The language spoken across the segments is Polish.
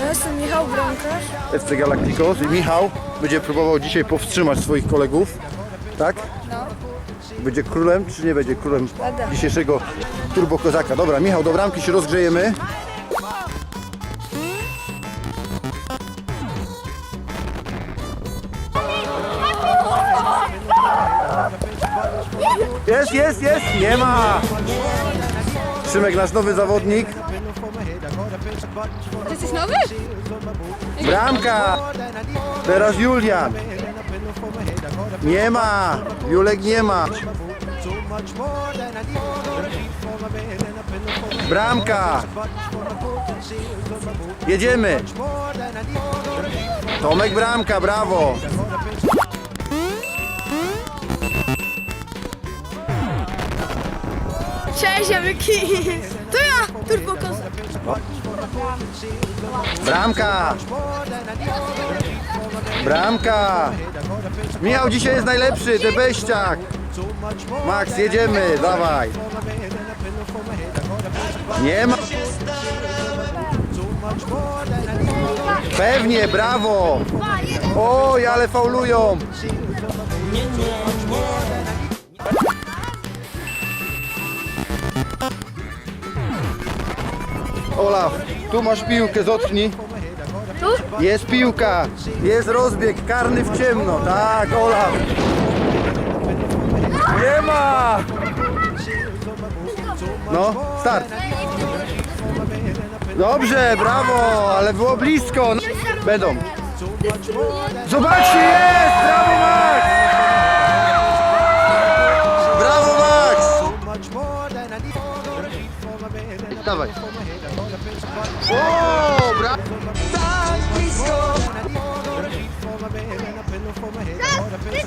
Ja jestem Michał Bramkarz. FC Galacticos i Michał będzie próbował dzisiaj powstrzymać swoich kolegów, tak? No. Będzie królem, czy nie będzie królem Będę. dzisiejszego Turbo Kozaka? Dobra, Michał, do bramki się rozgrzejemy. Jest, jest, jest! Nie ma! Szymek, nasz nowy zawodnik. Ty jesteś nowy? Bramka! Teraz Julian. Nie ma! Julek nie ma. Bramka! Jedziemy! Tomek Bramka, brawo! Cześć, Jawyki. To ja, Turbo Kozak. Bramka! Bramka! Michał dzisiaj jest najlepszy, debeściak! Max, jedziemy, dawaj! Nie ma... Pewnie, brawo! Oj, ale faulują! Olaf, tu masz piłkę, dotknij. Tu? Jest piłka, jest rozbieg, karny w ciemno. Tak, Olaf. Nie ma! No, start. Dobrze, brawo, ale było blisko. Będą. Zobaczcie, jest! Brawo! Dawaj. O, brawo!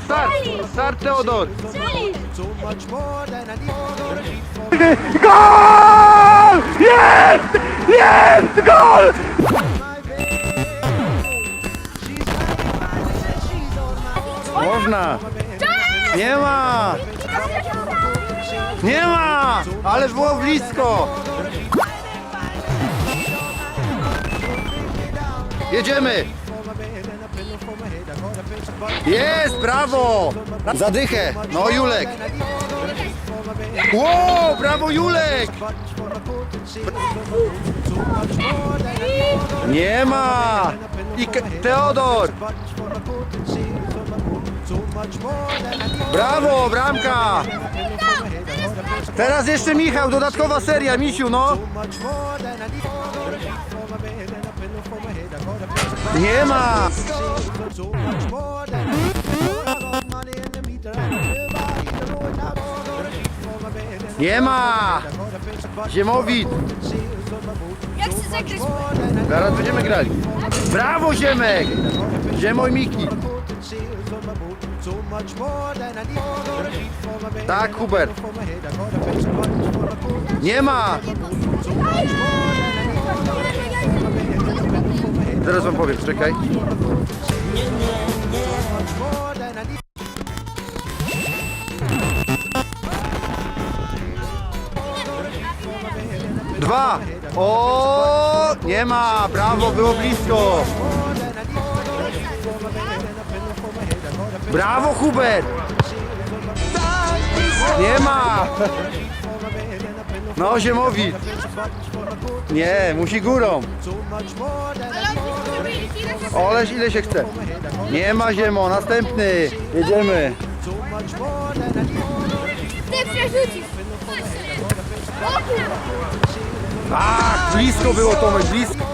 Start! Start, Teodor! Gol! Jest! Jest! Gol! Można! Nie ma! Nie ma! Ale było blisko! Jedziemy! Jest, brawo! Zadychę! No Julek! Wow, brawo Julek! Nie ma! I Teodor! Brawo, bramka! Teraz jeszcze Michał, dodatkowa seria, Misiu, no! Nie ma! Nie ma! Ziemowit! Jak zagrać? Zaraz będziemy grali. Brawo Ziemek! Ziemoj Miki! Tak, Hubert. Nie ma! Zaraz wam powiem, czekaj. Dwa! O, nie ma! Brawo, było blisko! Brawo, Hubert! Nie ma! No, Ziemowit! Nie, musi górą. Oleś ile się chce. Nie ma Ziemo, następny. Jedziemy. Ty przerzucisz. Tak, blisko było Tomek, blisko.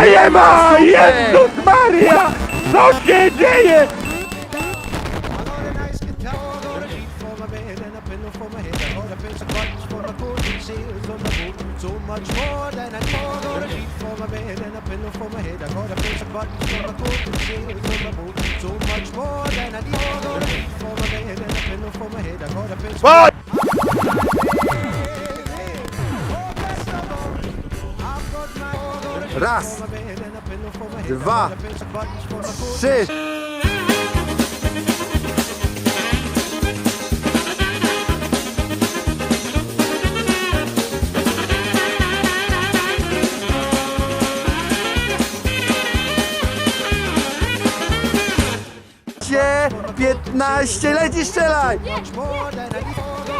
Nie ma! Jezus Maria! Co się dzieje? So Raz, dwa, trzy. Cie, 15, lecisz, strzelaj!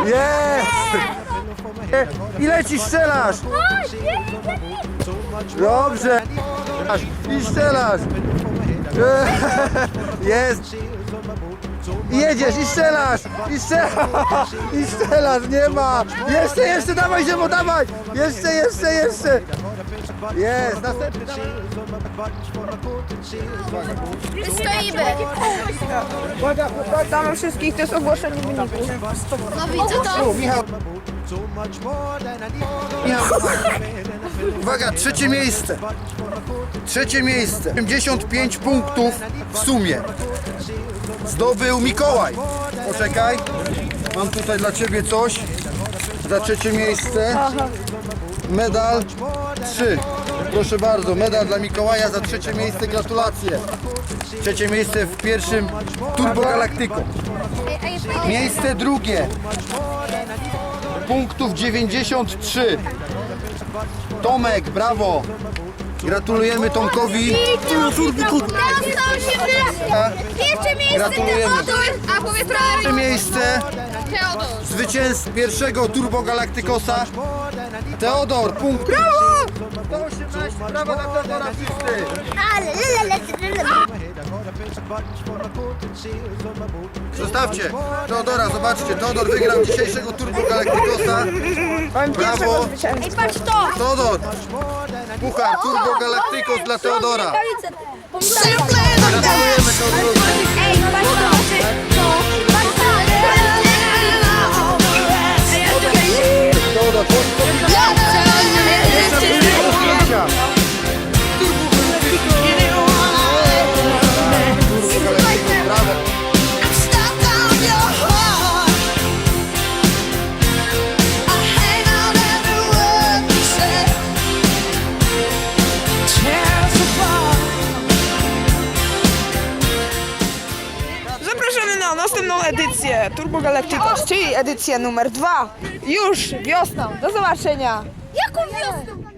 Jest! I lecisz, strzelasz! O, jest, jest, jest. Dobrze! I strzelasz! Jest! I jedziesz i strzelasz! I strzelasz! I strzelasz! Nie ma! Jeszcze, jeszcze, dawaj ziemo, dawaj! Jeszcze, jeszcze, jeszcze! Jest! Następny! Stoimy. Uwaga, Witamy wszystkich, to jest ogłoszenie wyników. No widzę to. Michał! Michał! Uwaga, trzecie miejsce! Trzecie miejsce! 85 punktów w sumie. Zdobył Mikołaj. Poczekaj. Mam tutaj dla Ciebie coś. Za trzecie miejsce. Medal 3. Proszę bardzo, medal dla Mikołaja za trzecie miejsce. Gratulacje. Trzecie miejsce w pierwszym Turbo Galactico. Miejsce drugie. Punktów 93. Tomek, brawo. Gratulujemy Tomkowi. Teraz się Pierwsze miejsce Gratulujemy. Teodor, a Pierwsze miejsce Teodor. zwycięzcy pierwszego Turbo Galacticosa. Teodor, punkt. Brawo! 118, brawa dla Teodora wszyscy. Ale, Zostawcie Teodora, zobaczcie, Teodor wygrał dzisiejszego Turbo Galacticosa. Mam Brawo. pierwszego zwycięzcę. Ej, patrz to! Teodor, puchar Turbo Galacticos dla Teodora. Gratulujemy. Teodorowi. Ej, patrz to! To! Edycję Turbo Galacticos, czyli edycję numer dwa. Już wiosną. Do zobaczenia. Jaką wiosną?